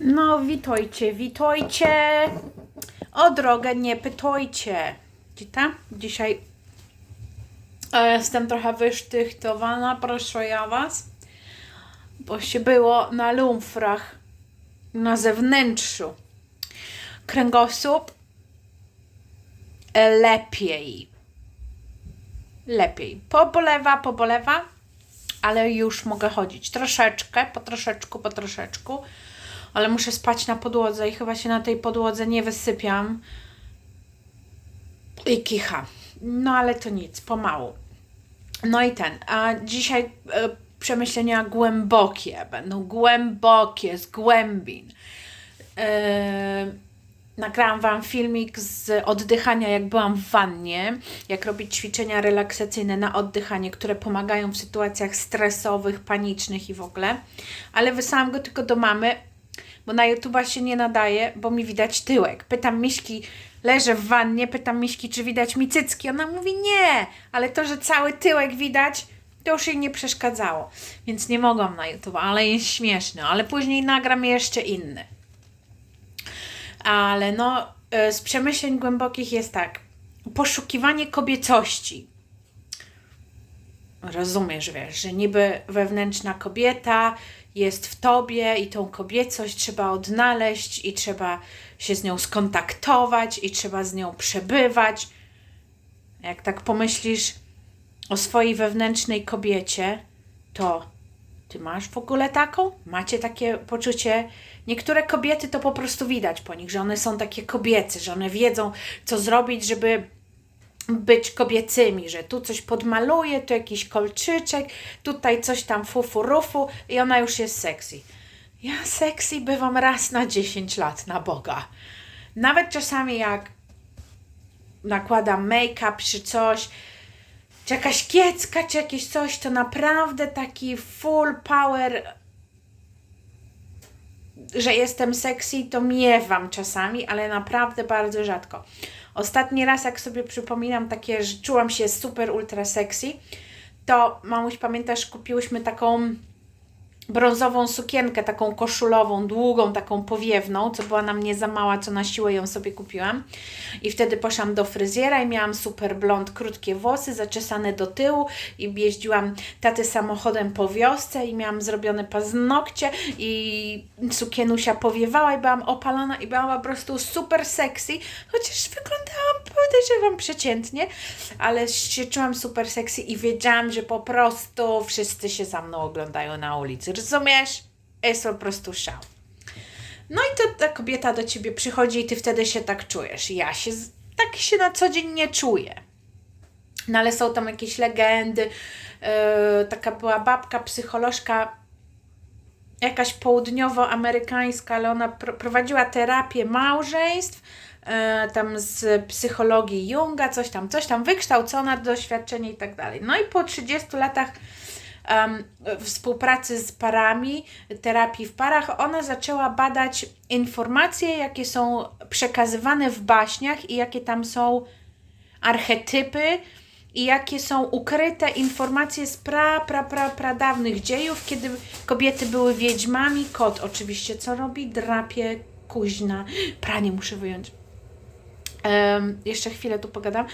No, witajcie, witajcie. O drogę nie pytajcie. Gita? Dzisiaj e, jestem trochę wysztychtowana, proszę ja was. Bo się było na lumfrach, na zewnętrzu. Kręgosłup e, lepiej. Lepiej. Pobolewa, pobolewa, ale już mogę chodzić. Troszeczkę, po troszeczku, po troszeczku. Ale muszę spać na podłodze i chyba się na tej podłodze nie wysypiam. I kicha. No ale to nic, pomału. No i ten. A dzisiaj e, przemyślenia głębokie będą. Głębokie, z głębin. E, nagrałam Wam filmik z oddychania, jak byłam w wannie, jak robić ćwiczenia relaksacyjne na oddychanie, które pomagają w sytuacjach stresowych, panicznych i w ogóle. Ale wysłałam go tylko do mamy, bo na YouTube'a się nie nadaje, bo mi widać tyłek. Pytam Miśki, leżę w wannie, pytam Miśki, czy widać mi cycki. Ona mówi nie, ale to, że cały tyłek widać, to już jej nie przeszkadzało. Więc nie mogłam na YouTube, ale jest śmieszny. Ale później nagram jeszcze inny. Ale no, y, z przemyśleń głębokich jest tak. Poszukiwanie kobiecości. Rozumiesz, wiesz, że niby wewnętrzna kobieta jest w tobie i tą kobiecość trzeba odnaleźć i trzeba się z nią skontaktować i trzeba z nią przebywać. Jak tak pomyślisz o swojej wewnętrznej kobiecie, to ty masz w ogóle taką? Macie takie poczucie? Niektóre kobiety to po prostu widać po nich, że one są takie kobiece, że one wiedzą, co zrobić, żeby być kobiecymi, że tu coś podmaluje, tu jakiś kolczyczek, tutaj coś tam fufu rufu i ona już jest sexy. Ja sexy bywam raz na 10 lat, na Boga. Nawet czasami jak nakładam make-up czy coś, czy jakaś kiecka, czy jakieś coś, to naprawdę taki full power, że jestem sexy, to miewam czasami, ale naprawdę bardzo rzadko. Ostatni raz, jak sobie przypominam takie, że czułam się super ultra sexy, to mamuś, pamiętasz, kupiłyśmy taką brązową sukienkę, taką koszulową, długą, taką powiewną, co była na mnie za mała, co na siłę ją sobie kupiłam. I wtedy poszłam do fryzjera i miałam super blond, krótkie włosy, zaczesane do tyłu i jeździłam taty samochodem po wiosce i miałam zrobione paznokcie i sukienusia powiewała i byłam opalona i byłam po prostu super sexy, chociaż wyglądałam, podejrzewam, przeciętnie, ale się czułam super sexy i wiedziałam, że po prostu wszyscy się za mną oglądają na ulicy. Rozumiesz? Jest po prostu szał. No i to ta kobieta do ciebie przychodzi i ty wtedy się tak czujesz. Ja się tak się na co dzień nie czuję. No ale są tam jakieś legendy. Yy, taka była babka, psycholożka, jakaś południowoamerykańska, ale ona pr- prowadziła terapię małżeństw, e, tam z psychologii Junga, coś tam, coś tam, wykształcona, doświadczenie i tak dalej. No i po 30 latach em, współpracy z parami, terapii w parach, ona zaczęła badać informacje, jakie są przekazywane w baśniach i jakie tam są archetypy i jakie są ukryte informacje z pra, pra, pra, pradawnych dziejów, kiedy kobiety były wiedźmami. Kot oczywiście co robi? Drapie kuźna. Pranie muszę wyjąć. Em, jeszcze chwilę tu pogadam.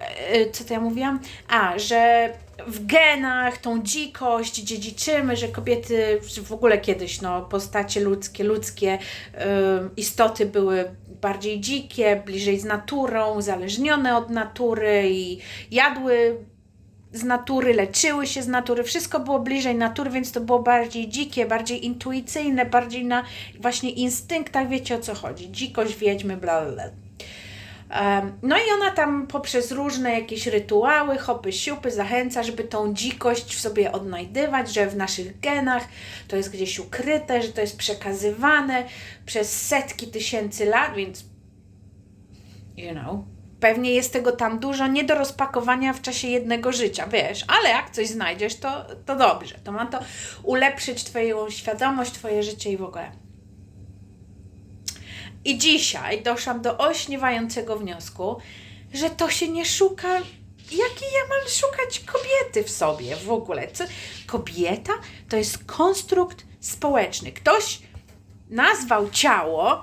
E, Co to ja mówiłam? A, że w genach tą dzikość dziedziczymy, że kobiety w ogóle kiedyś, no, postacie ludzkie, ludzkie istoty były bardziej dzikie, bliżej z naturą, uzależnione od natury i jadły z natury, leczyły się z natury, wszystko było bliżej natury, więc to było bardziej dzikie, bardziej intuicyjne, bardziej na właśnie instynktach, wiecie o co chodzi. Dzikość, wiedźmy, bla bla. bla. No i ona tam poprzez różne jakieś rytuały, hopy, siupy zachęca, żeby tą dzikość w sobie odnajdywać, że w naszych genach to jest gdzieś ukryte, że to jest przekazywane przez setki tysięcy lat, więc you know, pewnie jest tego tam dużo, nie do rozpakowania w czasie jednego życia, wiesz, ale jak coś znajdziesz, to, to dobrze, to ma to ulepszyć Twoją świadomość, Twoje życie i w ogóle. I dzisiaj doszłam do ośniewającego wniosku, że to się nie szuka. Jakiej ja mam szukać kobiety w sobie w ogóle? Co? Kobieta to jest konstrukt społeczny. Ktoś nazwał ciało,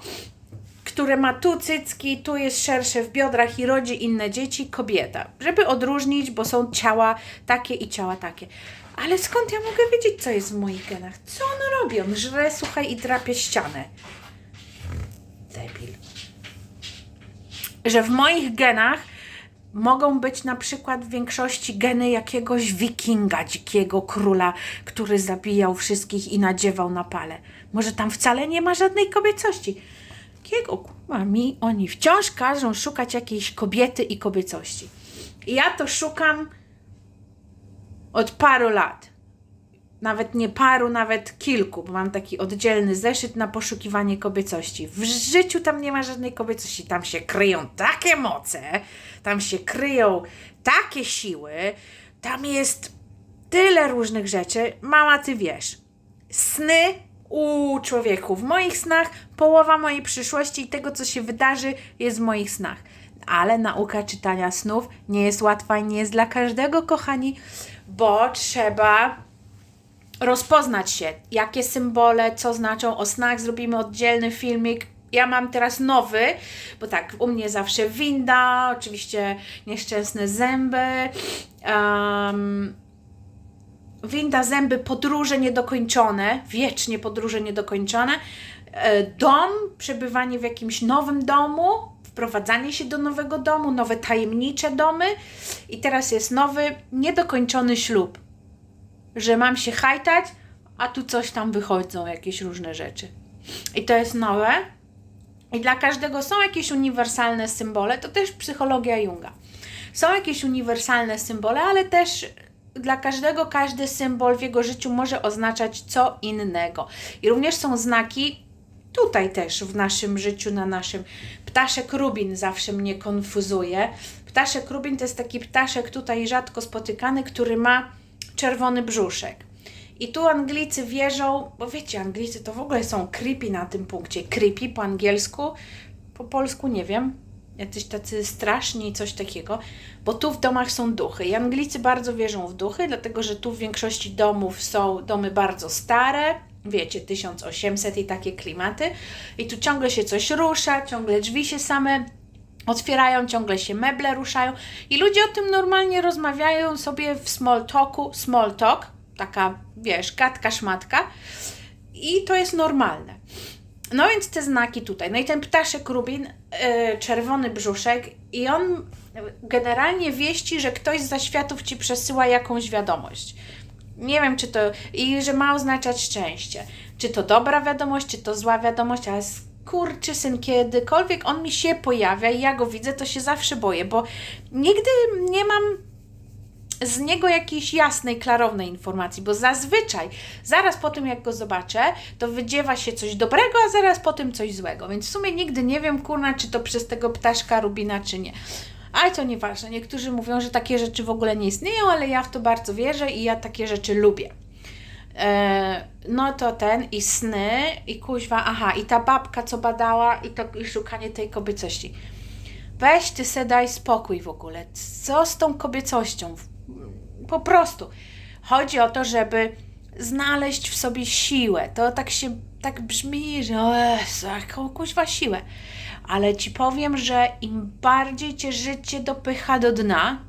które ma tu cycki, tu jest szersze w biodrach i rodzi inne dzieci, kobieta. Żeby odróżnić, bo są ciała takie i ciała takie. Ale skąd ja mogę wiedzieć, co jest w moich genach? Co on robi? On żre, słuchaj, i drapie ścianę. Że w moich genach mogą być na przykład w większości geny jakiegoś wikinga, dzikiego króla, który zabijał wszystkich i nadziewał na pale. Może tam wcale nie ma żadnej kobiecości. Jakiego kurwa mi oni wciąż każą szukać jakiejś kobiety i kobiecości. I ja to szukam od paru lat. Nawet nie paru, nawet kilku, bo mam taki oddzielny zeszyt na poszukiwanie kobiecości. W życiu tam nie ma żadnej kobiecości. Tam się kryją takie moce, tam się kryją takie siły, tam jest tyle różnych rzeczy. Mama, ty wiesz. Sny u człowieku. W moich snach połowa mojej przyszłości i tego, co się wydarzy, jest w moich snach. Ale nauka czytania snów nie jest łatwa i nie jest dla każdego, kochani, bo trzeba rozpoznać się, jakie symbole, co znaczą. O snach zrobimy oddzielny filmik. Ja mam teraz nowy, bo tak, u mnie zawsze winda, oczywiście nieszczęsne zęby. Um, winda, zęby, podróże niedokończone, wiecznie podróże niedokończone, e, dom, przebywanie w jakimś nowym domu, wprowadzanie się do nowego domu, nowe tajemnicze domy i teraz jest nowy, niedokończony ślub, że mam się hajtać, a tu coś tam wychodzą, jakieś różne rzeczy. I to jest nowe. I dla każdego są jakieś uniwersalne symbole, to też psychologia Junga. Są jakieś uniwersalne symbole, ale też dla każdego każdy symbol w jego życiu może oznaczać co innego. I również są znaki tutaj też w naszym życiu, na naszym. Ptaszek rubin zawsze mnie konfuzuje. Ptaszek rubin to jest taki ptaszek tutaj rzadko spotykany, który ma czerwony brzuszek. I tu Anglicy wierzą, bo wiecie, Anglicy to w ogóle są creepy na tym punkcie. Creepy po angielsku, po polsku nie wiem, jacyś tacy straszni, coś takiego, bo tu w domach są duchy. I Anglicy bardzo wierzą w duchy, dlatego że tu w większości domów są domy bardzo stare, wiecie, 1800 i takie klimaty. I tu ciągle się coś rusza, ciągle drzwi się same otwierają, ciągle się meble ruszają. I ludzie o tym normalnie rozmawiają sobie w small talku, small talk, taka, wiesz, gadka, szmatka. I to jest normalne. No więc te znaki tutaj. No i ten ptaszek rubin, yy, czerwony brzuszek i on generalnie wieści, że ktoś z zaświatów Ci przesyła jakąś wiadomość. Nie wiem, czy to... i że ma oznaczać szczęście. Czy to dobra wiadomość, czy to zła wiadomość, ale kurczy syn, kiedykolwiek on mi się pojawia i ja go widzę, to się zawsze boję, bo nigdy nie mam z niego jakiejś jasnej, klarownej informacji, bo zazwyczaj zaraz po tym, jak go zobaczę, to wydziewa się coś dobrego, a zaraz po tym coś złego. Więc w sumie nigdy nie wiem, kurna, czy to przez tego ptaszka rubina, czy nie. Ale to nieważne. Niektórzy mówią, że takie rzeczy w ogóle nie istnieją, ale ja w to bardzo wierzę i ja takie rzeczy lubię. E, no to ten i sny, i kuźwa, aha, i ta babka, co badała, i to i szukanie tej kobiecości. Weź ty se daj spokój w ogóle. Co z tą kobiecością? Po prostu. Chodzi o to, żeby znaleźć w sobie siłę. To tak się, tak brzmi, że jaką kuźwa siłę. Ale Ci powiem, że im bardziej Cię życie dopycha do dna,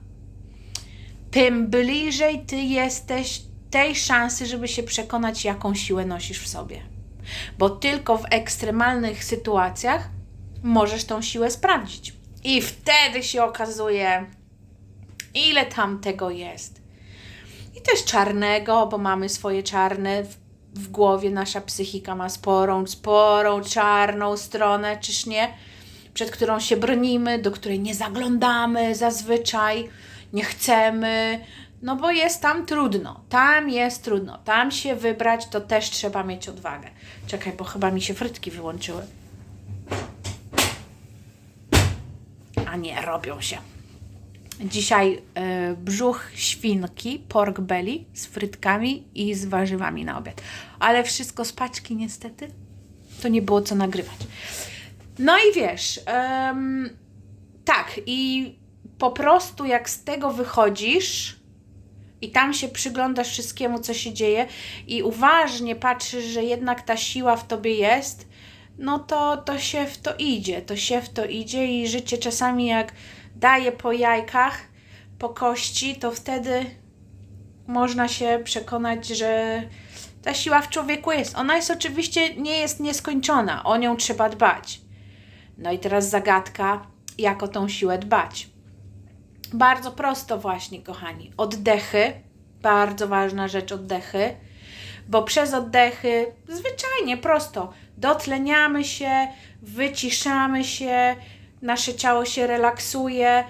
tym bliżej Ty jesteś tej szansy, żeby się przekonać, jaką siłę nosisz w sobie. Bo tylko w ekstremalnych sytuacjach możesz tą siłę sprawdzić. I wtedy się okazuje, ile tam tego jest. I też czarnego, bo mamy swoje czarne w, w głowie, nasza psychika ma sporą, sporą czarną stronę, czyż nie? Przed którą się bronimy, do której nie zaglądamy zazwyczaj, nie chcemy, no bo jest tam trudno. Tam jest trudno. Tam się wybrać, to też trzeba mieć odwagę. Czekaj, bo chyba mi się frytki wyłączyły. A nie, robią się. Dzisiaj y, brzuch świnki, pork belly z frytkami i z warzywami na obiad. Ale wszystko z paczki niestety. To nie było co nagrywać. No i wiesz, tak, i po prostu jak z tego wychodzisz, I tam się przyglądasz wszystkiemu, co się dzieje, i uważnie patrzysz, że jednak ta siła w tobie jest, no to, to się w to idzie. To się w to idzie, i życie czasami, jak daje po jajkach, po kości, to wtedy można się przekonać, że ta siła w człowieku jest. Ona jest oczywiście nie jest nieskończona, o nią trzeba dbać. No i teraz zagadka, jak o tą siłę dbać. Bardzo prosto właśnie, kochani. Oddechy, bardzo ważna rzecz oddechy, bo przez oddechy zwyczajnie prosto dotleniamy się, wyciszamy się, nasze ciało się relaksuje,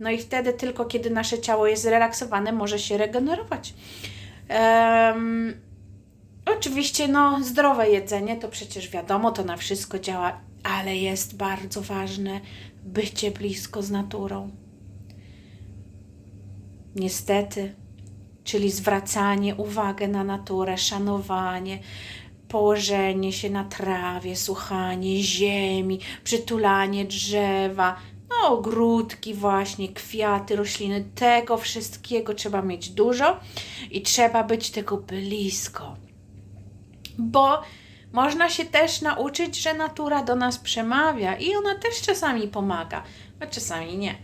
no i wtedy tylko kiedy nasze ciało jest zrelaksowane, może się regenerować. Um, oczywiście, no, zdrowe jedzenie to przecież wiadomo, to na wszystko działa, ale jest bardzo ważne bycie blisko z naturą. Niestety, czyli zwracanie uwagi na naturę, szanowanie, położenie się na trawie, słuchanie ziemi, przytulanie drzewa, no, ogródki, właśnie, kwiaty, rośliny, tego wszystkiego trzeba mieć dużo i trzeba być tego blisko. Bo można się też nauczyć, że natura do nas przemawia i ona też czasami pomaga, a czasami nie.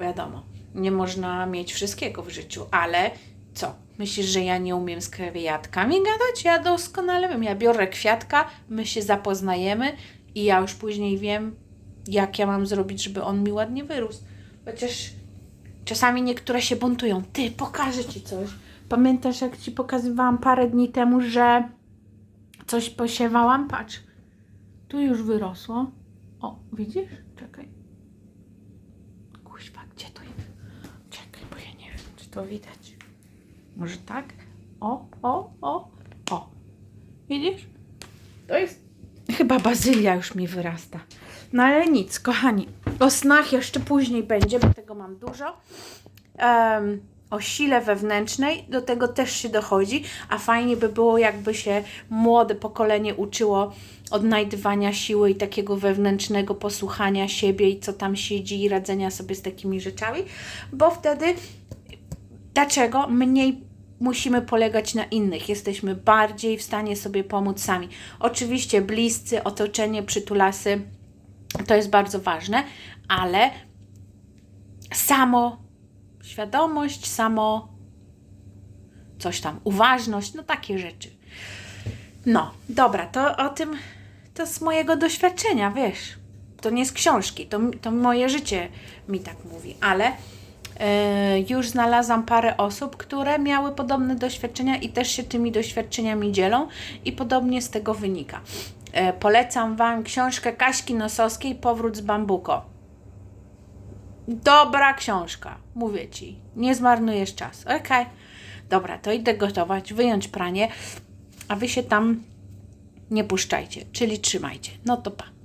Wiadomo, nie można mieć wszystkiego w życiu, ale co? Myślisz, że ja nie umiem z kwiatkami gadać? Ja doskonale wiem. Ja biorę kwiatka, my się zapoznajemy i ja już później wiem, jak ja mam zrobić, żeby on mi ładnie wyrósł. Chociaż czasami niektóre się buntują. Ty, pokażę ci coś. Pamiętasz, jak ci pokazywałam parę dni temu, że coś posiewałam? Patrz. Tu już wyrosło. O, widzisz? Czekaj. Kuźwa, gdzie to jest? Czekaj, bo ja nie wiem, czy to widać. Może tak? O, o, o, o. Widzisz? To jest chyba bazylia już mi wyrasta. No ale nic, kochani. O snach jeszcze później będzie, bo tego mam dużo. Um, o sile wewnętrznej, do tego też się dochodzi, a fajnie by było, jakby się młode pokolenie uczyło odnajdywania siły i takiego wewnętrznego posłuchania siebie i co tam siedzi i radzenia sobie z takimi rzeczami, bo wtedy dlaczego mniej musimy polegać na innych, jesteśmy bardziej w stanie sobie pomóc sami. Oczywiście bliscy, otoczenie, przytulasy to jest bardzo ważne, ale samo świadomość, samo coś tam, uważność, no takie rzeczy. No, dobra, to o tym, to z mojego doświadczenia, wiesz. To nie z książki, to, to moje życie mi tak mówi, ale już znalazłam parę osób, które miały podobne doświadczenia i też się tymi doświadczeniami dzielą i podobnie z tego wynika. E, polecam Wam książkę Kaśki Nosowskiej Powrót z Bambuko. Dobra książka, mówię Ci. Nie zmarnujesz czas. Ok. Dobra, to idę gotować, wyjąć pranie, a Wy się tam nie puszczajcie, czyli trzymajcie. No to pa.